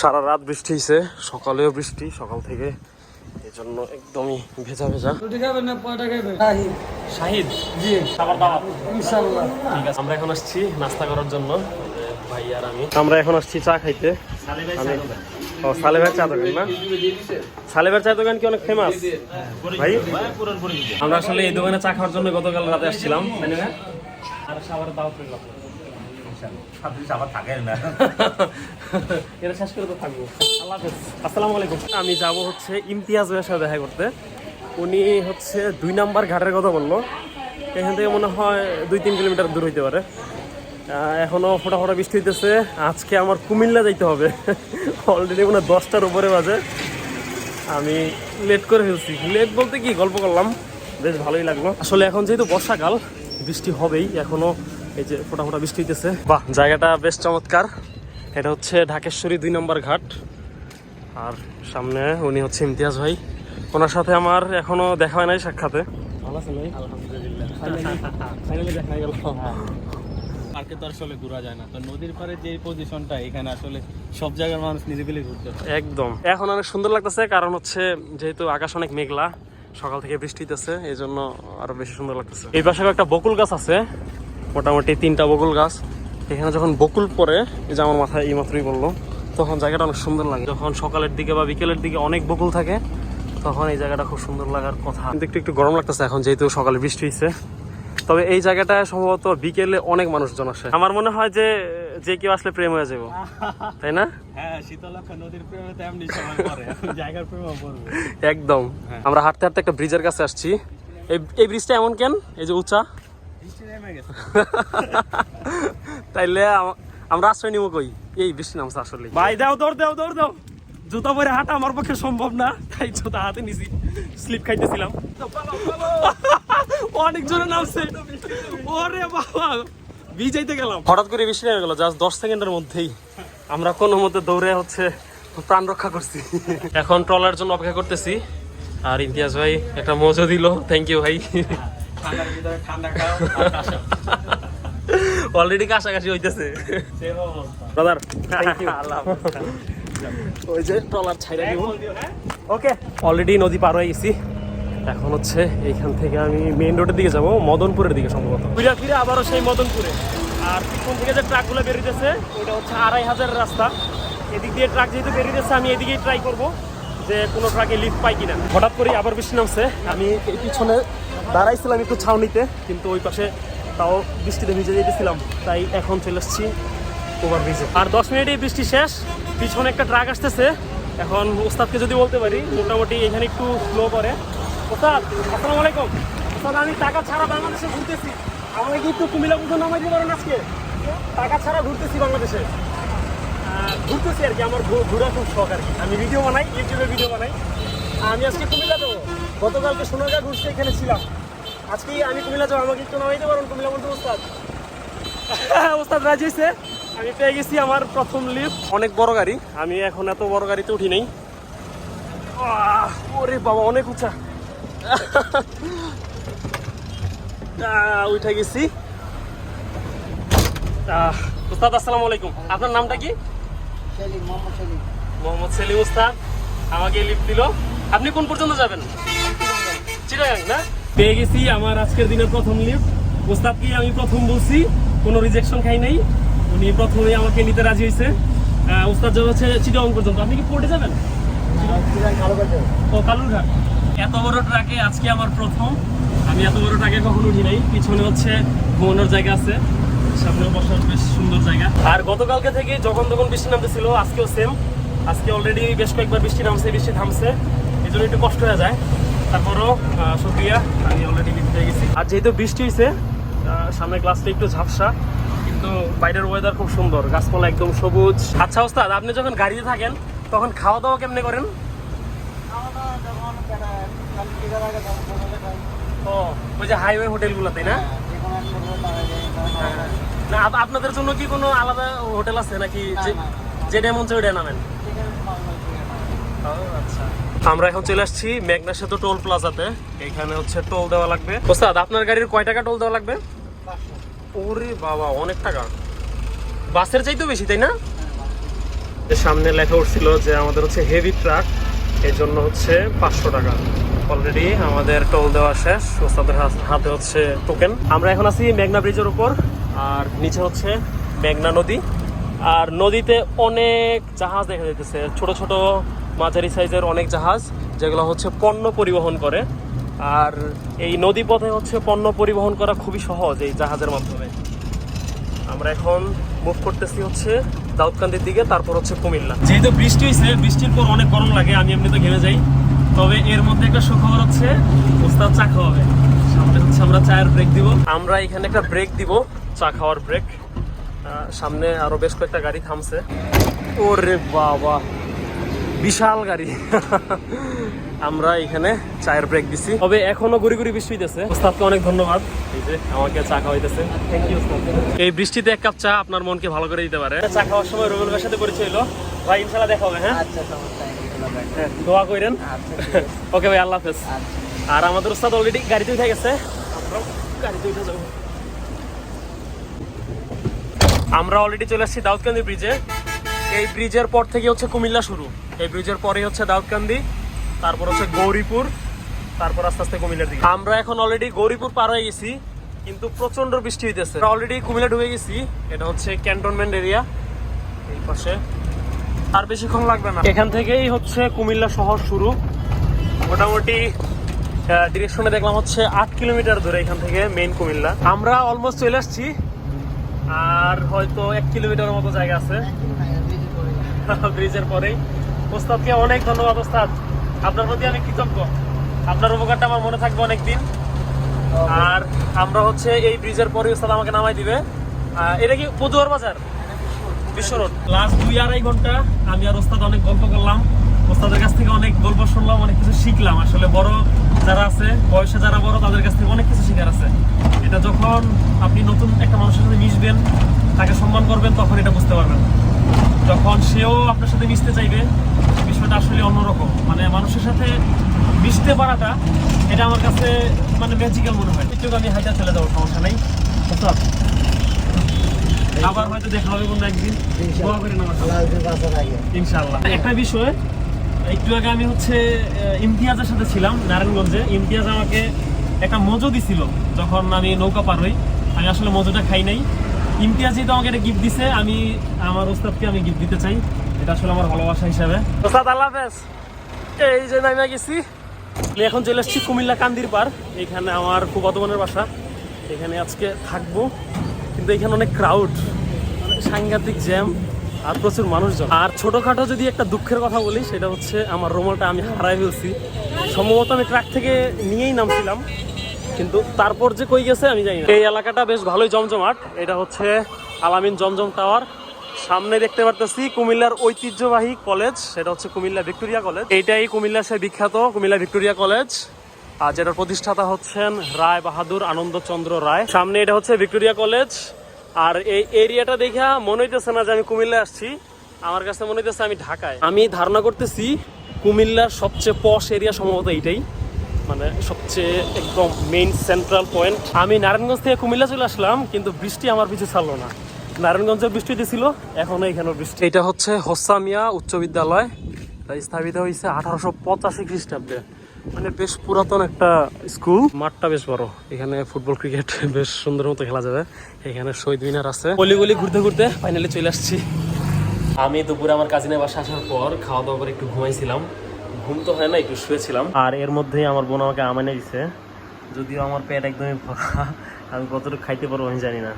সারা রাত বৃষ্টি হয়েছে সকালেও বৃষ্টি সকাল থেকে এই জন্য একদমই ভেজা ভেজা। শাহিদ। জি। খাবার ঠিক আছে আমরা এখন আসছি নাস্তা করার জন্য ভাই আর আমি। আমরা এখন আসছি চা খাইতে। ও সালেবের চা দোকান না? সালেবের চা দোকান কি অনেক ফেমাস ভাই? আমরা আসলে এই দোকানে চা খাওয়ার জন্য গতকাল রাতে আসছিলাম? আর দাওয়াত রইল আমি যাব হচ্ছে ইমতিয়াজ ভাইয়ের সাথে দেখা করতে। উনি হচ্ছে দুই নাম্বার ঘাটের কথা বলল। এখান থেকে মনে হয় দুই তিন কিলোমিটার দূর হইতে পারে। আহ, এখনও ফোটা ফোটা বৃষ্টি হইতেছে। আজকে আমার কুমিল্লা যাইতে হবে। অলরেডি মনে হয় দশটার উপরে বাজে। আমি লেট করে ফেলছি। লেট বলতে কি? গল্প করলাম। বেশ ভালোই লাগল। আসলে এখন যেহেতু বর্ষাকাল বৃষ্টি হবেই। এখনও এই যে ফোটা ফোটা বৃষ্টি হইতেছে। বাহ জায়গাটা বেশ চমৎকার। এটা হচ্ছে ঢাকেশ্বরী দুই নম্বর ঘাট। আর সামনে উনি হচ্ছে ইমতিয়াজ ভাই। ওনার সাথে আমার এখনও দেখা হয় নাই সাক্ষাতে। ভালো আছেন ভাই? দেখা গেল। পার্কে তো আসলে ঘোরা যায় না। তো নদীর যে পজিশনটা এখানে আসলে সব জায়গার মানুষ নিরিবিলি ঘুরতে একদম। এখন অনেক সুন্দর লাগতেছে কারণ হচ্ছে যেহেতু আকাশ অনেক মেঘলা সকাল থেকে বৃষ্টি হইতেছে এই জন্য আরও বেশি সুন্দর লাগতেছে। এই পাশে একটা বকুল গাছ আছে। মোটামুটি তিনটা বকুল গাছ। এখানে যখন বকুল পরে এই যে আমার মাথায় এই মাত্রই বলল তখন জায়গাটা অনেক সুন্দর লাগে। যখন সকালের দিকে বা বিকেলের দিকে অনেক বকুল থাকে তখন এই জায়গাটা খুব সুন্দর লাগার কথা। কিন্তু একটু একটু গরম লাগতেছে এখন যেহেতু সকালে বৃষ্টি হয়েছে তবে এই জায়গাটায় সম্ভবত বিকেলে অনেক মানুষজন আসে। আমার মনে হয় যে যে কেউ আসলে প্রেম হয়ে যাব তাই না? হ্যাঁ একদম। আমরা হাঁটতে হাঁটতে একটা ব্রিজের কাছে আসছি। এই এই ব্রিজটা এমন কেন? এই যে উঁচা। তাইলে আমরা আশ্রয় নিব কই? এই বৃষ্টি নামছে আসলে। ভাই দাও দৌড় দাও দৌড় দাও। জুতা পরে হাঁটা আমার পক্ষে সম্ভব না। তাই জুতা হাতে নিছি। স্লিপ খাইতেছিলাম। অনেক জোরে নামছে। ওরে বাবা। ভিজাইতে গেলাম। হঠাৎ করে বৃষ্টি নেমে গেল জাস্ট দশ সেকেন্ডের মধ্যেই আমরা কোনো মধ্যে দৌড়ে হচ্ছে প্রাণ রক্ষা করছি। এখন ট্রলার জন্য অপেক্ষা করতেছি। আর ইমতিয়াজ ভাই একটা মজা দিল। থ্যাংক ইউ ভাই। অলরেডি কাছাকাছি হইতেছে। ব্রাদার ওই যে ট্রলার ছাইরা দিব। ওকে। অলরেডি নদী পার হয়ে গেছি। এখন হচ্ছে এইখান থেকে আমি মেইন রোডের দিকে যাব মদনপুরের দিকে সম্ভবত। ফিরে ফিরে আবারও সেই মদনপুরে। আর পিছন থেকে যে ট্রাকগুলো বেরিয়েছে ওটা হচ্ছে আড়াই হাজারের রাস্তা। এদিক দিয়ে ট্রাক যেহেতু বেরিয়েছে আমি এদিকেই ট্রাই করব। যে কোনো ট্রাকে লিফ্ট পাই কিনা। হঠাৎ করে আবার বৃষ্টি নামছে। আমি পিছনে দাঁড়াইছিলাম একটু ছাউনিতে কিন্তু ওই পাশে তাও বৃষ্টিতে ভিজে যেতেছিলাম। তাই এখন চলে এসেছি ওভার ব্রিজে আর দশ মিনিটেই বৃষ্টি শেষ। পিছনে একটা ট্রাক আসতেছে। এখন ওস্তাদকে যদি বলতে পারি, মোটামুটি এখানে একটু স্লো করে। ওস্তাদ, আসসালামু আলাইকুম। ওস্তাদ, আমি টাকা ছাড়া বাংলাদেশে ঘুরতেছি। আমাকে কি একটু কুমিল্লা পুজো নামাই দিতে পারেন আজকে? টাকা ছাড়া ঘুরতেছি বাংলাদেশে। ঘুরতেছি আর কি আমার ঘোরা খুব শখ আর কি। আমি ভিডিও বানাই ইউটিউবে ভিডিও বানাই। আমি আজকে কুমিল্লা যাব। গতকালকে সোনারগাঁ ঘুরতে এখানে ছিলাম। আজকে আমি কুমিল্লা যাব। আমাকে একটু নামাই দিতে পারেন কুমিল্লা বলতে ওস্তাদ? ওস্তাদ রাজি হয়েছে আমি পেয়ে গেছি আমার প্রথম লিফট অনেক বড় গাড়ি। আমি এখন এত বড় গাড়িতে উঠি নাই। ওরে বাবা অনেক উঁচা। উঠে গেছি। ওস্তাদ আসসালামু আলাইকুম। আপনার নামটা কি? মোহাম্মদ সেলিম। ওস্তাদ আমাকে লিফট দিল। আপনি কোন পর্যন্ত যাবেন? চিটাগাং না? পেয়ে গেছি আমার আজকের দিনের প্রথম লিফট ওস্তাদকে আমি প্রথম বলছি? কোনো রিজেকশন খাই নাই। উনি প্রথমে আমাকে নিতে রাজি হয়েছে। আহ, ওস্তাদ যাবে হচ্ছে চিটাগাং পর্যন্ত। আপনি কি পড়ে যাবেন? ও কালুরঘাট এত বড় ট্রাকে আজকে আমার প্রথম। আমি এত বড় ট্রাকে কখনো উঠি নাই। পিছনে হচ্ছে ঘুমানোর জায়গা আছে। সামনে বসার বেশ সুন্দর জায়গা। আর গতকালকে থেকে যখন তখন বৃষ্টি নামতেছিল আজকেও সেম আজকে অলরেডি বেশ কয়েকবার বৃষ্টি নামছে বৃষ্টি থামছে। এই জন্য একটু কষ্ট হয়ে যায়। তারপরও শুক্রিয়া আমি অলরেডি লিফট পেয়ে গেছি। আর যেহেতু বৃষ্টি হয়েছে আহ, সামনের গ্লাসটা একটু ঝাপসা কিন্তু বাইরের ওয়েদার খুব সুন্দর। গাছপালা একদম সবুজ। আচ্ছা ওস্তাদ আপনি যখন গাড়িতে থাকেন তখন খাওয়া দাওয়া কেমনে করেন? ও ওই যে হাইওয়ে হোটেলগুলো তাই না? না আপনাদের জন্য কি কোনো আলাদা হোটেল আছে নাকি যে- যেটা মন চাই ওটা নামেন? আচ্ছা। আমরা এখন চলে আসছি মেঘনা সেতু টোল প্লাজাতে। এখানে হচ্ছে টোল দেওয়া লাগবে। ওস্তাদ আপনার গাড়ির কয় টাকা টোল দেওয়া লাগবে? ওরে বাবা অনেক টাকা। বাসের চাইতেও বেশি তাই না? সামনে লেখা উঠছিল যে আমাদের হচ্ছে হেভি ট্রাক এর জন্য হচ্ছে পাঁচশো টাকা। অলরেডি আমাদের টোল দেওয়া শেষ। ওস্তাদের হাত- হাতে হচ্ছে টোকেন আমরা এখন আছি মেঘনা ব্রিজের উপর। আর নিচে হচ্ছে মেঘনা নদী। আর নদীতে অনেক জাহাজ দেখা যাইতেছে। ছোট ছোট মাঝারি সাইজের অনেক জাহাজ, যেগুলো হচ্ছে পণ্য পরিবহন করে। আর এই নদী পথে হচ্ছে পণ্য পরিবহন করা খুবই সহজ এই জাহাজের মাধ্যমে। আমরা এখন মুভ করতেছি হচ্ছে দাউদকান্দির দিকে, তারপর হচ্ছে কুমিল্লা। যেহেতু বৃষ্টি হয়েছে বৃষ্টির পর অনেক গরম লাগে, আমি এমনিতে ঘেমে যাই। তবে এর মধ্যে একটা সুখবর হচ্ছে, উস্তাদ চা খাওয়াবে। সামনে আমরা চায়ের ব্রেক দিব। আমরা এখানে একটা ব্রেক দিব চা খাওয়ার ব্রেক সামনে আরও বেশ কয়েকটা গাড়ি থামছে। ওরে বাবা বিশাল গাড়ি। আমরা এখানে চায়ের ব্রেক দিছি। তবে এখনও গুড়ি গুড়ি বৃষ্টি হইতেছে। ওস্তাদকে অনেক ধন্যবাদ। এই যে আমাকে চা খাওয়াইতেছে। থ্যাংক ইউ এই বৃষ্টিতে এক কাপ চা আপনার মনকে ভালো করে দিতে পারে। চা খাওয়ার সময় রবিউল ভাইয়ের সাথে পরিচয় হলো ভাই ইনশাল্লাহ দেখা হবে হ্যাঁ? আচ্ছা হ্যাঁ, দোয়া করেন আচ্ছা ওকে ভাই আল্লাহ হাফেজ। আচ্ছা। আর আমাদের ওস্তাদ অলরেডি গাড়িতে উঠে গেছে। আমরা অলরেডি চলে আসছি দাউদকান্দি ব্রিজে এই ব্রিজের পর থেকে হচ্ছে কুমিল্লা শুরু। এই ব্রিজের পরেই হচ্ছে দাউদকান্দি, তারপর হচ্ছে গৌরীপুর, তারপর আস্তে আস্তে কুমিল্লার দিকে। আমরা এখন অলরেডি গৌরীপুর পার হয়ে গেছি, কিন্তু প্রচণ্ড বৃষ্টি হইতেছে। অলরেডি কুমিল্লা ঢুকে গেছি, এটা হচ্ছে ক্যান্টনমেন্ট এরিয়া এই পাশে। আর বেশিক্ষণ লাগবে না। এখান থেকেই হচ্ছে কুমিল্লা শহর শুরু। মোটামুটি ডিরেকশনে দেখলাম হচ্ছে আট কিলোমিটার ধরে এখান থেকে মেইন কুমিল্লা। আমরা অলমোস্ট চলে আসছি। আর হয়তো এক কিলোমিটার মতো জায়গা আছে। ব্রিজের পরেই। ওস্তাদকে অনেক ধন্যবাদ, ওস্তাদ। আপনার প্রতি আমি কৃতজ্ঞ। আপনার উপকারটা আমার মনে থাকবে অনেক দিন আর আমরা হচ্ছে এই ব্রিজের পরে ওস্তাদ আমাকে নামাই দিবে। এটা কি পদুয়ার বাজার? বিশ্ব রোড। লাস্ট দুই আড়াই ঘণ্টা আমি আর ওস্তাদ অনেক গল্প করলাম। ওস্তাদের কাছ থেকে অনেক গল্প শুনলাম, অনেক কিছু শিখলাম। আসলে বড় যারা আছে বয়সে যারা বড় তাদের কাছ থেকে অনেক কিছু শেখার আছে। এটা যখন আপনি নতুন একটা মানুষের সাথে মিশবেন তাকে সম্মান করবেন তখন এটা বুঝতে পারবেন। যখন সেও আপনার সাথে মিশতে চাইবে বিষয়টা আসলে অন্যরকম। মানে মানুষের সাথে মিশতে পারাটা এটা আমার কাছে মানে ম্যাজিক্যাল মনে হয়। একটু আমি হাইটা চলে যাব সমস্যা নেই। ওস্তাদ আবার হয়তো দেখা হবে কোনো একদিন। ইনশাআল্লাহ একটা বিষয় একটু আগে আমি হচ্ছে ইমতিয়াজের সাথে ছিলাম, নারায়ণগঞ্জে। ইমতিয়াজ আমাকে একটা মজো দিছিল, যখন আমি নৌকা পার হই। আমি আসলে মজোটা খাই নাই। ইমতিয়াজ যেহেতু আমাকে একটা গিফট দিছে, আমি, আমার ওস্তাদকে আমি গিফট দিতে চাই। এটা আসলে আমার ভালোবাসা হিসাবে। ওস্তাদ, আল্লাহ হাফেজ। এই যে নাইমা গেছি। এখন চলে এসেছি কুমিল্লা কান্দির পার এখানে আমার খুব বোনের বাসা। এখানে আজকে থাকব। কিন্তু এখানে অনেক ক্রাউড সাংঘাতিক জ্যাম আর প্রচুর মানুষজন। আর ছোটোখাটো যদি একটা দুঃখের কথা বলি, সেটা হচ্ছে আমার রোমালটা আমি হারাই ফেলছি। সম্ভবত আমি ট্রাক থেকে নিয়েই নামছিলাম, কিন্তু তারপর যে কই গেছে আমি জানি না। এই এলাকাটা বেশ ভালোই জমজমাট। এটা হচ্ছে আলামিন জমজম টাওয়ার। সামনে দেখতে পারতেছি কুমিল্লার ঐতিহ্যবাহী কলেজ। সেটা হচ্ছে কুমিল্লা ভিক্টোরিয়া কলেজ। এইটাই কুমিল্লার সে বিখ্যাত কুমিল্লা ভিক্টোরিয়া কলেজ। আর যেটার প্রতিষ্ঠাতা হচ্ছেন রায় বাহাদুর আনন্দচন্দ্র রায়। সামনে এটা হচ্ছে ভিক্টোরিয়া কলেজ। আর এই এরিয়াটা দেখা মনে হইতেছে না যে আমি কুমিল্লা আসছি। আমার কাছে মনে হইতেছে আমি ঢাকায়। আমি ধারণা করতেছি কুমিল্লার সবচেয়ে পশ এরিয়া সম্ভবত এইটাই। মানে সবচেয়ে একদম মেইন সেন্ট্রাল পয়েন্ট আমি নারায়ণগঞ্জ থেকে কুমিল্লা চলে আসলাম, কিন্তু বৃষ্টি আমার পিছু ছাড়লো না। নারায়ণগঞ্জে বৃষ্টি দিছিল, এখনও এখানেও বৃষ্টি। এটা হচ্ছে হোসামিয়া উচ্চ বিদ্যালয়। স্থাপিত হয়েছে আঠারোশো পঁচাশি খ্রিস্টাব্দে। মানে বেশ পুরাতন একটা স্কুল। মাঠটা বেশ বড়। এখানে ফুটবল, ক্রিকেট বেশ সুন্দর মতো খেলা যাবে। এখানে শহীদ মিনার আছে। গলি গলি ঘুরতে ঘুরতে ফাইনালি চলে আসছি। আমি দুপুরে আমার কাজিনের বাসা আসার পর খাওয়া দাওয়া করে একটু ঘুমাইছিলাম। ঘুম তো হয় না, একটু শুয়েছিলাম। আর এর মধ্যেই আমার বোন আমাকে আমানে দিছে। যদিও আমার পেট একদমই ভরা, আমি কতটুকু খাইতে পারব আমি জানি না।